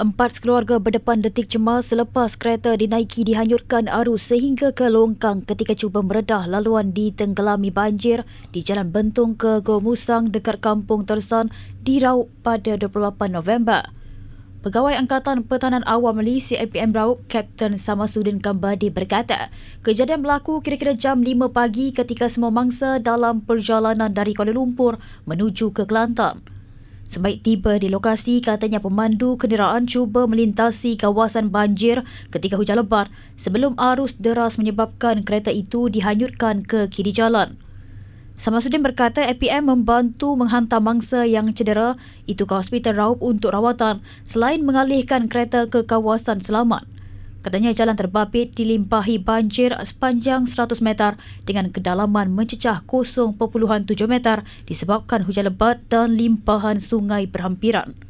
Empat sekeluarga berdepan detik cemas selepas kereta dinaiki dihanyutkan arus sehingga ke longkang ketika cuba meredah laluan ditenggelami banjir di Jalan Bentung ke Gomusang dekat Kampung Tersan di Raup pada 28 November. Pegawai Angkatan Pertahanan Awam Malaysia APM Raup, Kapten Samasudin Kambadi berkata, kejadian berlaku kira-kira jam 5 pagi ketika semua mangsa dalam perjalanan dari Kuala Lumpur menuju ke Kelantan. Sebaik tiba di lokasi, katanya pemandu kenderaan cuba melintasi kawasan banjir ketika hujan lebat sebelum arus deras menyebabkan kereta itu dihanyutkan ke kiri jalan. Samasudin berkata APM membantu menghantar mangsa yang cedera itu ke Hospital Raup untuk rawatan selain mengalihkan kereta ke kawasan selamat. Katanya jalan terbabit dilimpahi banjir sepanjang 100 meter dengan kedalaman mencecah 0.7 meter disebabkan hujan lebat dan limpahan sungai berhampiran.